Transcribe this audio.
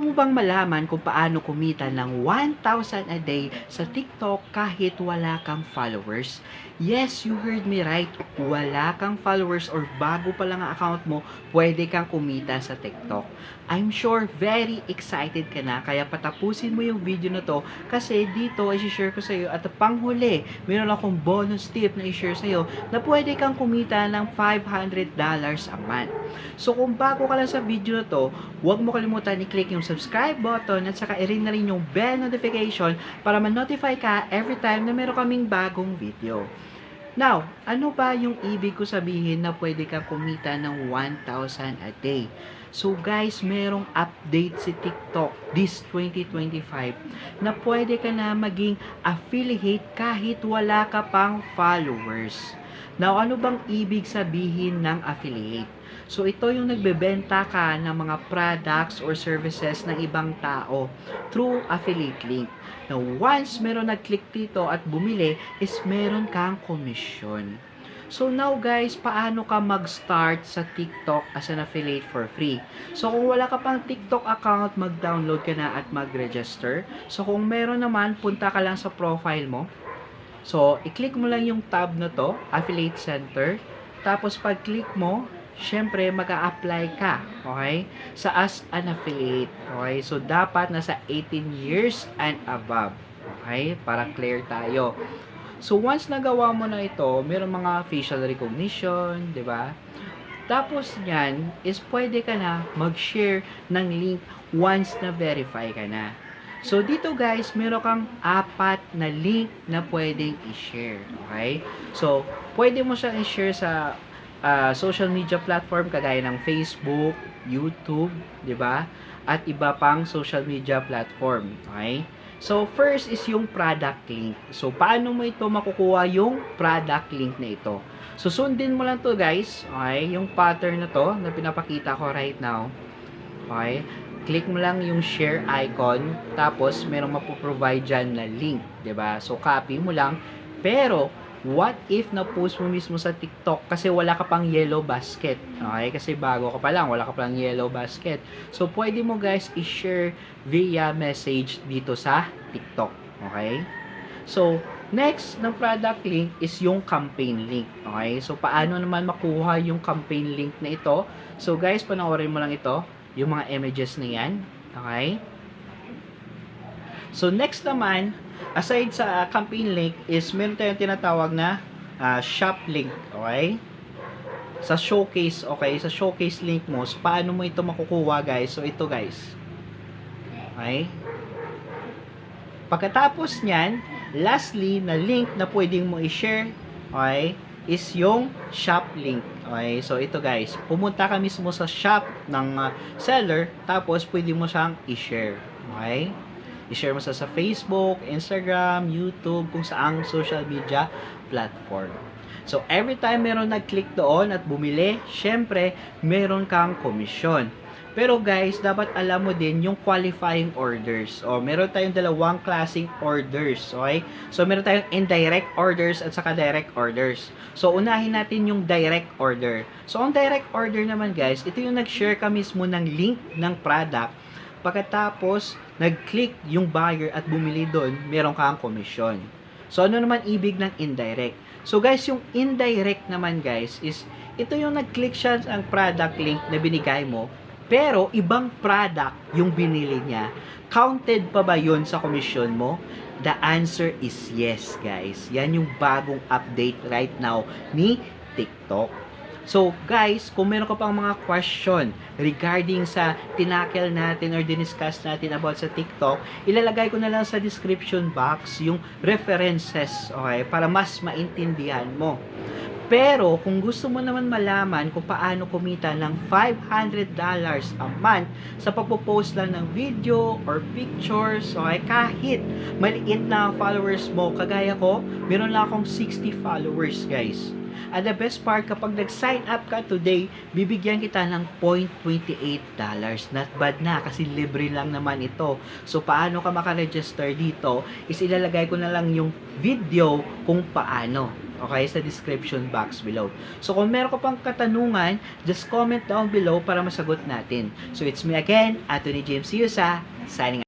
mo bang malaman kung paano kumita ng 1,000 a day sa TikTok kahit wala kang followers? Yes, you heard me right. Wala kang followers or bago pa lang ang account mo, pwede kang kumita sa TikTok. I'm sure very excited ka na kaya patapusin mo yung video na to kasi dito ay share ko sa iyo at panghuli, meron akong bonus tip na i-share sa iyo na pwede kang kumita ng $500 a month. So kung bago ka lang sa video na to, huwag mo kalimutan i-click yung subscribe button at saka i-ring na rin yung bell notification para ma-notify ka every time na meron kaming bagong video. Now, ano ba yung ibig ko sabihin na pwede ka kumita ng 1,000 a day? So guys, merong update si TikTok this 2025 na pwede ka na maging affiliate kahit wala ka pang followers. Now, ano bang ibig sabihin ng affiliate? So, ito yung nagbebenta ka ng mga products or services ng ibang tao through affiliate link. Now, once meron nag-click dito at bumili, is meron kang commission. So now guys, paano ka mag-start sa TikTok as an affiliate for free? So kung wala ka pang TikTok account, mag-download ka na at mag-register. So kung meron naman, punta ka lang sa profile mo. So, i-click mo lang yung tab na to, Affiliate Center. Tapos pag-click mo, syempre mag apply ka, okay? Sa as an affiliate, okay? So, dapat nasa 18 years and above, okay? Para clear tayo. So, once nagawa mo na ito, meron mga facial recognition, di ba? Tapos yan, is pwede ka na mag-share ng link once na verify ka na. So, dito guys, meron kang apat na link na pwedeng i-share. Okay? So, pwede mo siyang i-share sa ah, social media platform kagaya ng Facebook, YouTube, di ba? At iba pang social media platform. Okay? So, first is yung product link. So, paano mo ito makukuha yung product link na ito? So, sundin mo lang to guys. Okay? Yung pattern na to na pinapakita ko right now. Okay? Click mo lang yung share icon. Tapos, merong mapoprovide dyan na link. 'di ba So, copy mo lang. Pero, what if na-post mo mismo sa TikTok kasi wala ka pang yellow basket? Okay? Kasi bago ka pa lang, wala ka pang yellow basket. So, pwede mo guys i-share via message dito sa TikTok. Okay? So, next ng product link is yung campaign link. Okay? So, paano naman makuha yung campaign link na ito? So, guys, panoorin mo lang ito. Yung mga images na yan. Okay? So, next naman, aside sa campaign link, is meron tayong tinatawag na uh, shop link. Okay? Sa showcase, okay? Sa showcase link mo, so, paano mo ito makukuha, guys? So, ito, guys. Okay? Pagkatapos niyan, lastly, na link na pwedeng mo i-share, okay, is yung shop link. Okay, so ito guys, pumunta ka mismo sa shop ng uh, seller, tapos pwede mo siyang i-share. Okay? I-share mo sa sa Facebook, Instagram, YouTube, kung saang social media platform. So, every time meron nag-click doon at bumili, syempre, meron kang komisyon. Pero guys, dapat alam mo din yung qualifying orders. O, meron tayong dalawang klaseng orders. Okay? So, meron tayong indirect orders at saka direct orders. So, unahin natin yung direct order. So, ang direct order naman guys, ito yung nag-share ka mismo ng link ng product. Pagkatapos, nag-click yung buyer at bumili doon, meron kang komisyon. So, ano naman ibig ng indirect? So, guys, yung indirect naman guys is, ito yung nag-click siya ang product link na binigay mo, pero ibang product yung binili niya. Counted pa ba yun sa komisyon mo? The answer is yes, guys. Yan yung bagong update right now ni TikTok. So, guys, kung meron ka pang mga question regarding sa tinakel natin or diniscuss natin about sa TikTok, ilalagay ko na lang sa description box yung references, okay, para mas maintindihan mo. Pero, kung gusto mo naman malaman kung paano kumita ng $500 a month sa pagpo-post lang ng video or pictures, okay, kahit maliit na followers mo, kagaya ko, meron lang akong 60 followers, guys. At the best part, kapag nag-sign up ka today, bibigyan kita ng $0.28. Not bad na, kasi libre lang naman ito. So, paano ka makaregister dito, is ilalagay ko na lang yung video kung paano. Okay, sa description box below. So, kung meron ka pang katanungan, just comment down below para masagot natin. So, it's me again, Anthony James Yusa, signing